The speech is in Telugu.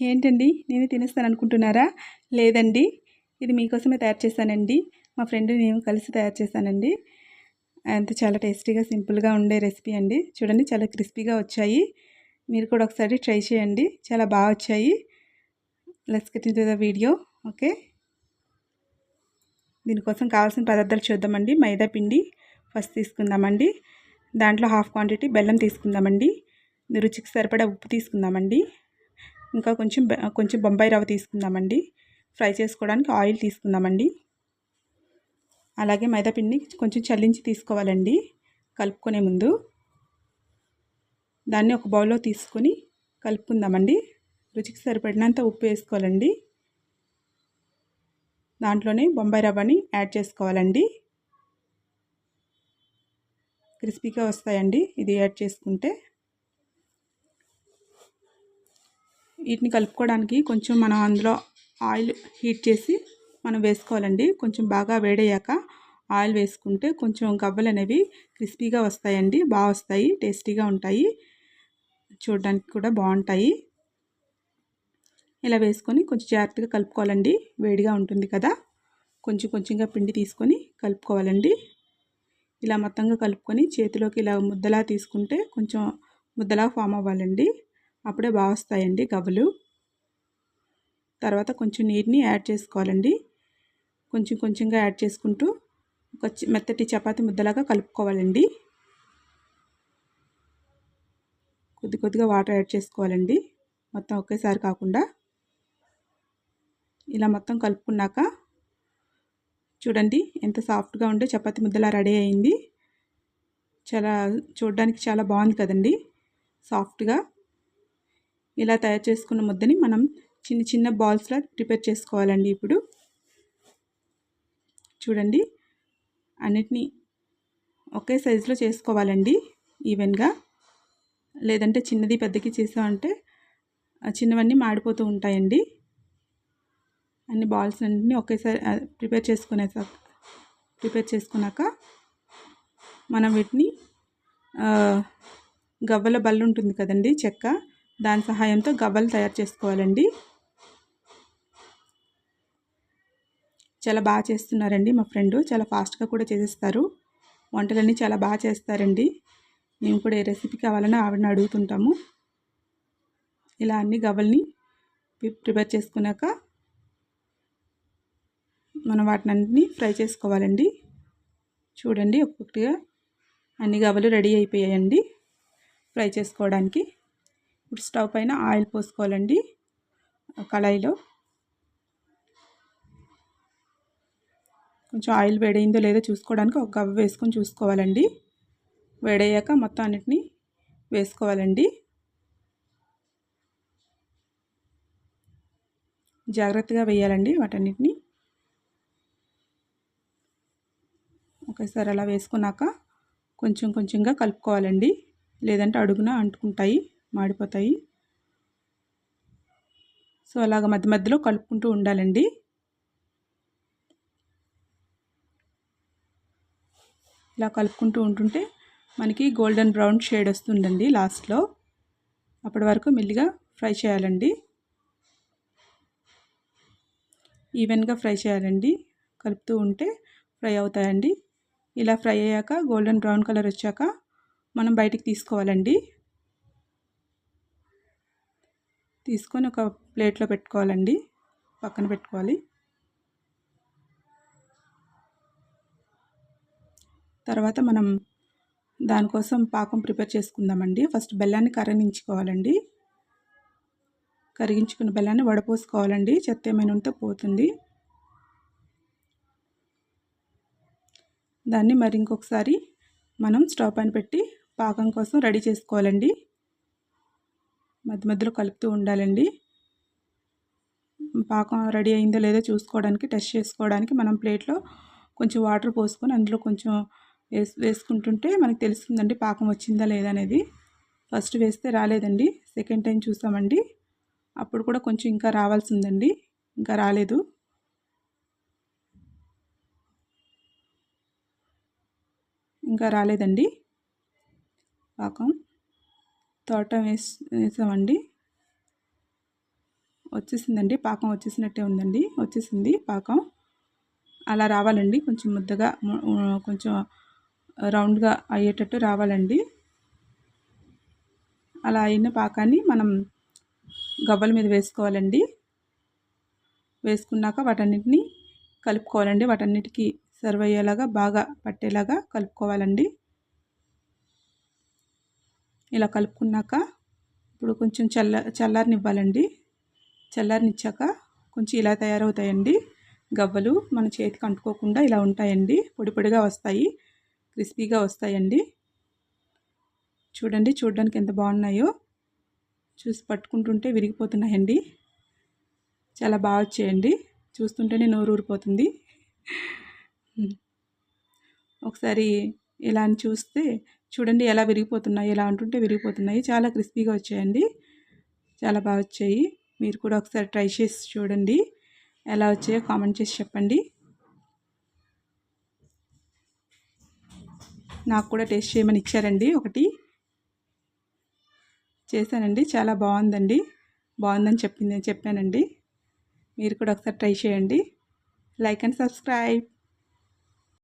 ఏంటండి? నేను తినేస్తాను అనుకుంటున్నారా లేదండి. ఇది మీకోసమే తయారు చేశానండి. మా ఫ్రెండ్ నేను కలిసి తయారు చేశానండి. అంత చాలా టేస్టీగా సింపుల్గా ఉండే రెసిపీ అండి. చూడండి చాలా క్రిస్పీగా వచ్చాయి. మీరు కూడా ఒకసారి ట్రై చేయండి. చాలా బాగా వచ్చాయి. Let's get in the video. Okay? దీనికోసం కావాల్సిన పదార్థాలు చూద్దామండి. మైదా పిండి ఫస్ట్ తీసుకుందామండి. దాంట్లో హాఫ్ క్వాంటిటీ బెల్లం తీసుకుందామండి. రుచికి సరిపడా ఉప్పు తీసుకుందామండి. ఇంకా కొంచెం కొంచెం బొంబాయి రవ్వ తీసుకుందామండి. ఫ్రై చేసుకోవడానికి ఆయిల్ తీసుకుందామండి. అలాగే మైదాపిండిని కొంచెం చల్లించి తీసుకోవాలండి. కలుపుకునే ముందు దాన్ని ఒక బౌల్లో తీసుకొని కలుపుకుందామండి. రుచికి సరిపడినంత ఉప్పు వేసుకోవాలండి. దాంట్లోనే బొంబాయి రవ్వని యాడ్ చేసుకోవాలండి. క్రిస్పీగా వస్తాయండి. ఇది యాడ్ చేసుకుంటే వీటిని కలుపుకోవడానికి కొంచెం మనం అందులో ఆయిల్ హీట్ చేసి మనం వేసుకోవాలండి. కొంచెం బాగా వేడయ్యాక ఆయిల్ వేసుకుంటే కొంచెం గవ్వలు అనేవి క్రిస్పీగా వస్తాయండి. బాగా వస్తాయి టేస్టీగా ఉంటాయి. చూడడానికి కూడా బాగుంటాయి. ఇలా వేసుకొని కొంచెం జాగ్రత్తగా కలుపుకోవాలండి. వేడిగా ఉంటుంది కదా. కొంచెం కొంచెంగా పిండి తీసుకొని కలుపుకోవాలండి. ఇలా మొత్తంగా కలుపుకొని చేతిలోకి ఇలా ముద్దలా తీసుకుంటే కొంచెం ముద్దలా ఫామ్ అవ్వాలండి. అప్పుడే బాగా వస్తాయండి గవ్వలు. తర్వాత కొంచెం నీటిని యాడ్ చేసుకోవాలండి. కొంచెం కొంచెంగా యాడ్ చేసుకుంటూ ఒక మెత్తటి చపాతి ముద్దలాగా కలుపుకోవాలండి. కొద్ది కొద్దిగా వాటర్ యాడ్ చేసుకోవాలండి. మొత్తం ఒకేసారి కాకుండా ఇలా మొత్తం కలుపుకున్నాక చూడండి ఎంత సాఫ్ట్గా ఉండే చపాతి ముద్దలా రెడీ అయింది. చాలా చూడడానికి చాలా బాగుంది కదండి. సాఫ్ట్గా ఇలా తయారు చేసుకున్న ముద్దని మనం చిన్న చిన్న బాల్స్లా ప్రిపేర్ చేసుకోవాలండి ఇప్పుడు. చూడండి. అన్నిటినీ ఒకే సైజులో చేసుకోవాలండి ఈవెన్గా. లేదంటే చిన్నది పెద్దకి చేసామంటే చిన్నవన్నీ మాడిపోతూ ఉంటాయండి. అన్ని బాల్స్ అన్నింటినీ ఒకేసారి ప్రిపేర్ చేసుకునే ప్రిపేర్ చేసుకున్నాక మనం వీటిని గవ్వల బల్ల ఉంటుంది కదండి చెక్క. దాని సహాయంతో గవ్వలు తయారు చేసుకోవాలండి. చాలా బాగా చేస్తున్నారండి మా ఫ్రెండ్. చాలా ఫాస్ట్గా కూడా చేసేస్తారు. వంటలన్నీ చాలా బాగా చేస్తారండి. మేము కూడా ఏ రెసిపీ కావాలని ఆవిడని అడుగుతుంటాము. ఇలా అన్ని గవ్వల్ని ప్రిపేర్ చేసుకున్నాక మనం వాటినన్నింటినీ ఫ్రై చేసుకోవాలండి. చూడండి ఒక్కొక్కటిగా అన్ని గవ్వలు రెడీ అయిపోయాయండి. ఫ్రై చేసుకోవడానికి. ఇప్పుడు స్టవ్ పైన ఆయిల్ పోసుకోవాలండి కళాయిలో. కొంచెం ఆయిల్ వేడైందో లేదో చూసుకోవడానికి ఒక గవ్వ వేసుకొని చూసుకోవాలండి. వేడయ్యాక మొత్తం అన్నిటిని వేసుకోవాలండి. జాగ్రత్తగా వేయాలండి వాటన్నిటిని. ఒకేసారి అలా వేసుకున్నాక కొంచెం కొంచెంగా కలుపుకోవాలండి. లేదంటే అడుగున అంటుకుంటాయి. మాడిపోతాయి. సో అలాగ మధ్య మధ్యలో కలుపుకుంటూ ఉండాలండి. ఇలా కలుపుకుంటూ ఉంటుంటే మనకి గోల్డెన్ బ్రౌన్ షేడ్ వస్తుందండి లాస్ట్లో. అప్పటి వరకు మెల్లిగా ఫ్రై చేయాలండి. ఈవెన్గా ఫ్రై చేయాలండి. కలుపుతూ ఉంటే ఫ్రై అవుతాయండి. ఇలా ఫ్రై అయ్యాక గోల్డెన్ బ్రౌన్ కలర్ వచ్చాక మనం బయటికి తీసుకోవాలండి. తీసుకొని ఒక ప్లేట్లో పెట్టుకోవాలండి. పక్కన పెట్టుకోవాలి. తర్వాత మనం దానికోసం పాకం ప్రిపేర్ చేసుకుందామండి. ఫస్ట్ బెల్లాన్ని కరిగించుకోవాలండి. కరిగించుకున్న బెల్లాన్ని వడపోసుకోవాలండి. చెత్త ఏమైనా ఉంటే పోతుంది. దాన్ని మరి ఇంకొకసారి మనం స్టవ్ పైన పెట్టి పాకం కోసం రెడీ చేసుకోవాలండి. మధ్య మధ్యలో కలుపుతూ ఉండాలండి. పాకం రెడీ అయిందో లేదో చూసుకోవడానికి టెస్ట్ చేసుకోవడానికి మనం ప్లేట్లో కొంచెం వాటర్ పోసుకొని అందులో కొంచెం వేసి వేసుకుంటుంటే మనకు తెలుస్తుందండి పాకం వచ్చిందా లేదా అనేది. ఫస్ట్ వేస్తే రాలేదండి సెకండ్ టైం చూసామండి. అప్పుడు కూడా కొంచెం ఇంకా రావాల్సిందండి ఇంకా రాలేదు. ఇంకా రాలేదండి పాకం. తోట వేసి వేసామండి. వచ్చేసిందండి పాకం వచ్చేసినట్టే ఉందండి. వచ్చేసింది పాకం. అలా రావాలండి కొంచెం ముద్దగా కొంచెం రౌండ్గా అయ్యేటట్టు రావాలండి. అలా అయిన పాకాన్ని మనం గవ్వల మీద వేసుకోవాలండి. వేసుకున్నాక వాటన్నిటిని కలుపుకోవాలండి. వాటన్నిటికీ సర్వ్ అయ్యేలాగా బాగా పట్టేలాగా కలుపుకోవాలండి. ఇలా కలుపుకున్నాక ఇప్పుడు కొంచెం చల్ల చల్లారనివ్వాలండి. చల్లారనిచ్చాక కొంచెం ఇలా తయారవుతాయండి. గవ్వలు మన చేతికి అంటుకోకుండా ఇలా ఉంటాయండి. పొడి పొడిగా వస్తాయి. క్రిస్పీగా వస్తాయండి. చూడండి చూడడానికి ఎంత బాగున్నాయో. చూసి పట్టుకుంటుంటే విరిగిపోతున్నాయండి. చాలా బాగా వచ్చేయండి. చూస్తుంటేనే నోరు ఊరిపోతుంది. ఒకసారి ఇలా అని చూస్తే చూడండి ఎలా విరిగిపోతున్నాయి ఎలా అంటుంటే విరిగిపోతున్నాయి. చాలా క్రిస్పీగా వచ్చాయండి. చాలా బాగా వచ్చాయి. మీరు కూడా ఒకసారి ట్రై చేసి చూడండి. ఎలా వచ్చాయో కామెంట్ చేసి చెప్పండి. నాకు కూడా టేస్ట్ చేయమని ఇచ్చారండి ఒకటి. చేశానండి. చాలా బాగుందండి. బాగుందని చెప్పింది చెప్పానండి. మీరు కూడా ఒకసారి ట్రై చేయండి. Like and subscribe.